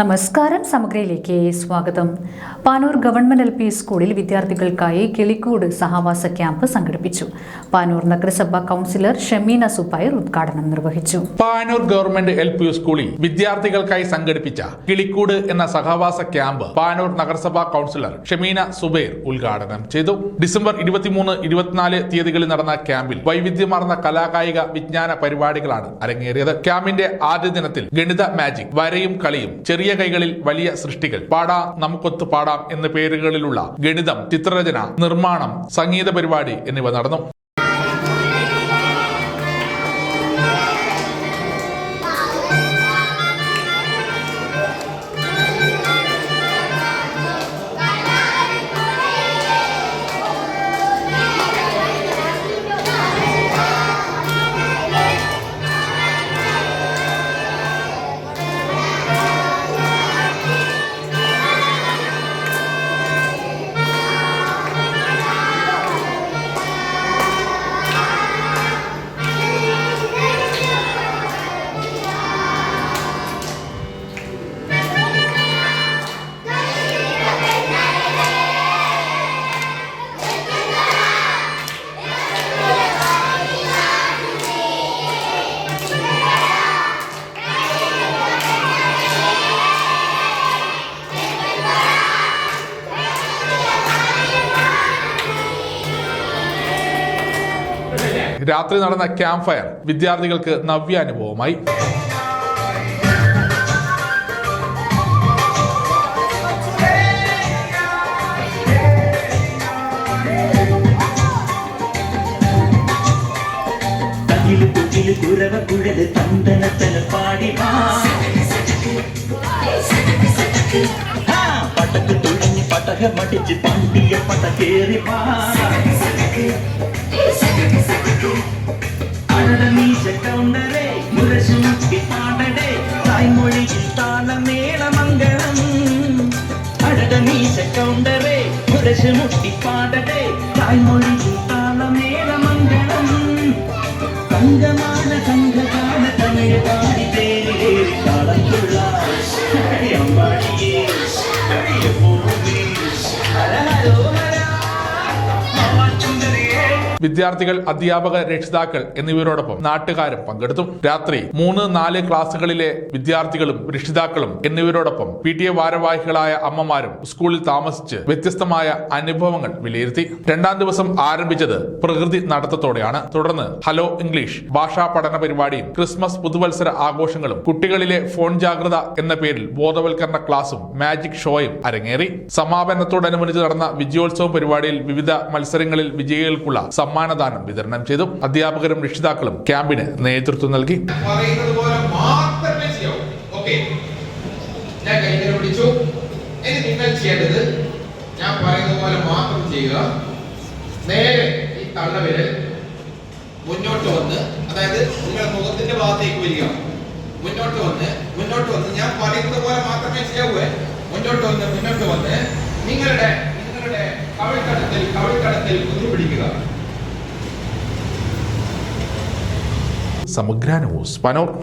നമസ്കാരം സമഗ്രയിലേക്ക് സ്വാഗതം. Panoor government L P സ്കൂളിൽ വിദ്യാർത്ഥികൾക്കായി കിളിക്കൂട് സഹവാസ ക്യാമ്പ് സംഘടിപ്പിച്ചു. പാനൂർ നഗരസഭാ കൗൺസിലർ ഷമീന സുബൈർ ഉദ്ഘാടനം നിർവഹിച്ചു. പാനൂർ ഗവൺമെന്റ് എൽ പി സ്കൂളിൽ വിദ്യാർത്ഥികൾക്കായി സംഘടിപ്പിച്ച കിളിക്കൂട് എന്ന സഹവാസ ക്യാമ്പ് പാനൂർ നഗരസഭാ കൗൺസിലർ ഷമീന സുബൈർ ഉദ്ഘാടനം ചെയ്തു. ഡിസംബർ ഇരുപത്തിമൂന്ന് ഇരുപത്തിനാല് തീയതികളിൽ നടന്ന ക്യാമ്പിൽ വൈവിധ്യമാർന്ന കലാകായിക വിജ്ഞാന പരിപാടികളാണ് അരങ്ങേറിയത്. ക്യാമ്പിന്റെ ആദ്യ ദിനത്തിൽ ഗണിത മാജിക് വരയും കളിയും ചെറിയ കൈകളിൽ വലിയ സൃഷ്ടികൾ. പാടാ നമുക്കൊത്ത് പാടാം എന്ന പേരുകളിലുള്ള ഗണിതം ചിത്രരചന നിർമ്മാണം സംഗീത പരിപാടി എന്നിവ നടന്നു. രാത്രി നടന്ന ക്യാമ്പ് ഫയർ വിദ്യാർത്ഥികൾക്ക് നവ്യാനുഭവമായി. തകിൽ കുകിൽ കുരവ മടിച്ച് പണ്ടിയ പാടി പാ തുഴഞ്ഞ് மாட மீச கவுண்டரே முரசு முக்கி பாடடே தாய்மொழி தான மேல மங்களம் அடட மீச கவுண்டரே முரசு முக்கி பாடடே தாய்மொழி மேல மங்களம் தங்கமா വിദ്യാർത്ഥികൾ അധ്യാപകർ രക്ഷിതാക്കൾ എന്നിവരോടൊപ്പം നാട്ടുകാരും പങ്കെടുത്തു. രാത്രി മൂന്ന് നാല് ക്ലാസുകളിലെ വിദ്യാർത്ഥികളും രക്ഷിതാക്കളും എന്നിവരോടൊപ്പം പി ടി എ ഭാരവാഹികളായ അമ്മമാരും സ്കൂളിൽ താമസിച്ച് വ്യത്യസ്തമായ അനുഭവങ്ങൾ വിലയിരുത്തി. രണ്ടാം ദിവസം ആരംഭിച്ചത് പ്രകൃതി നടത്തത്തോടെയാണ്. തുടർന്ന് ഹലോ ഇംഗ്ലീഷ് ഭാഷാ പഠന പരിപാടിയും ക്രിസ്മസ് പുതുവത്സര ആഘോഷങ്ങളും കുട്ടികളിലെ ഫോൺ ജാഗ്രത എന്ന പേരിൽ ബോധവൽക്കരണ ക്ലാസും മാജിക് ഷോയും അരങ്ങേറി. സമാപനത്തോടനുബന്ധിച്ച് നടന്ന വിജയോത്സവ പരിപാടിയിൽ വിവിധ മത്സരങ്ങളിൽ വിജയികൾക്കുള്ള സമ്മാനദാനം വിതരണം ചെയ്തു. അധ്യാപകരും രക്ഷിതാക്കളും ക്യാമ്പിന് നേതൃത്വം നൽകി. ഞാൻ കൈകൾ പിടിച്ചു. ഇനി നിങ്ങൾ ചെയ്യേണ്ടത് ഞാൻ പറയുന്ന പോലെ മാത്രം ചെയ്യുക. നേരെ ഈ തള്ളവിരൽ മുന്നോട്ട് വന്ന് അതായത് നിങ്ങളുടെ മുഖത്തിന്റെ ഭാഗത്തേക്ക് വരിക. മുന്നോട്ട് വന്ന് മുന്നോട്ട് വന്ന് ഞാൻ പറയുന്നത് പോലെ മാത്രമേ ചെയ്യാവൂ. മുന്നോട്ട് വന്ന് മുന്നോട്ട് വന്ന് നിങ്ങളുടെ നിങ്ങളുടെ കവിൾക്കടത്തിൽ കവിൾക്കടത്തിൽ കുതിരി പിടിക്കുക സമഗ്ര ന്യൂസ് പനോർ